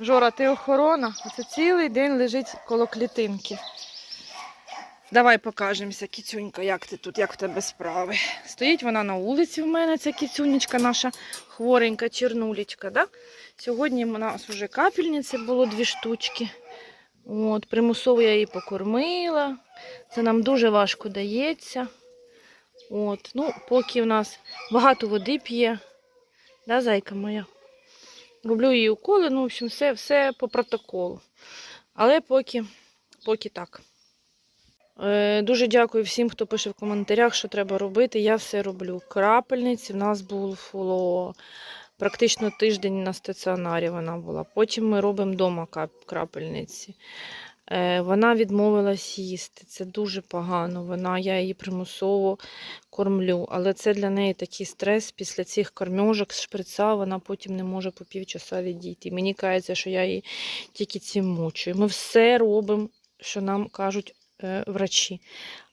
Жора, ти охорона? Оце цілий день лежить коло клітинки. Давай покажемося, кіцюнька, як ти тут, як в тебе справи. Стоїть вона на вулиці в мене, ця кіцюнечка наша хворенька, чернулечка. Да? Сьогодні у нас вже капельниці було дві штучки. От, примусово я її покормила. Це нам дуже важко дається. От, ну, поки в нас багато води п'є. Да, зайка моя? Роблю її уколи, ну, в общем, все, все по протоколу. Але поки, поки так. Е, дуже дякую всім, хто пише в коментарях, що треба робити. Я все роблю. Крапельниці в нас було практично тиждень на стаціонарі вона була. Потім ми робимо вдома крапельниці. Е, Вона відмовилась їсти. Це дуже погано. Вона, я її примусово кормлю. Але це для неї такий стрес після цих кормежок шприца. Вона потім не може по півчаса відійти. Мені кається, що я її тільки цим мучую. Ми все робимо, що нам кажуть врачі.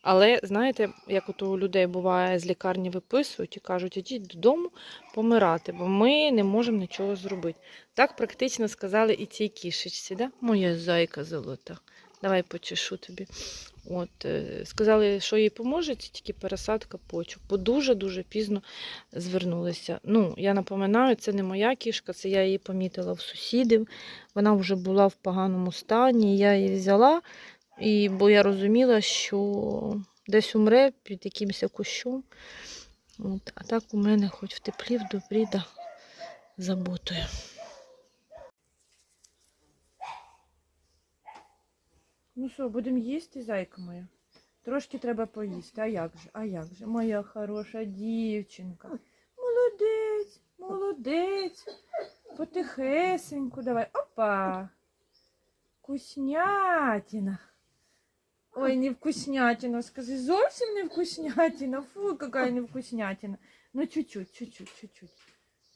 Але знаєте, як от у людей буває, з лікарні виписують і кажуть, ідіть додому помирати, бо ми не можемо нічого зробити. Так практично сказали і цій кішечці, да? моя зайка золота. Давай почешу тобі. От, е, сказали, що їй поможе, тільки пересадка почок, бо дуже-дуже пізно звернулися. Ну, я напоминаю, це не моя кішка, це я її помітила в сусідів. Вона вже була в поганому стані. Я її взяла, і, бо я розуміла, що десь умре під якимось кущом. От, а так у мене хоч в теплі, в добрі, да, заботою. Ну що, будемо їсти, зайка моя? Трошки треба поїсти. А як же? А як же? Моя хороша дівчинка. Молодець, молодець. Потихесеньку давай. Опа. Вкуснятина. Ой, не вкуснятина. Скажи, зовсім не вкуснятина. Фу, какая не вкуснятина. Ну, чуть-чуть, чуть-чуть, чуть-чуть.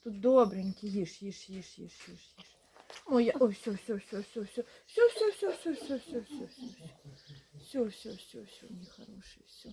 Тут добренький, їж, їж, їж, їж, їж, їж. Ой, ой, все, все, все, все, все, все, все, все, все, все, все, все, все, все, все, все, все, все, нехороший, все.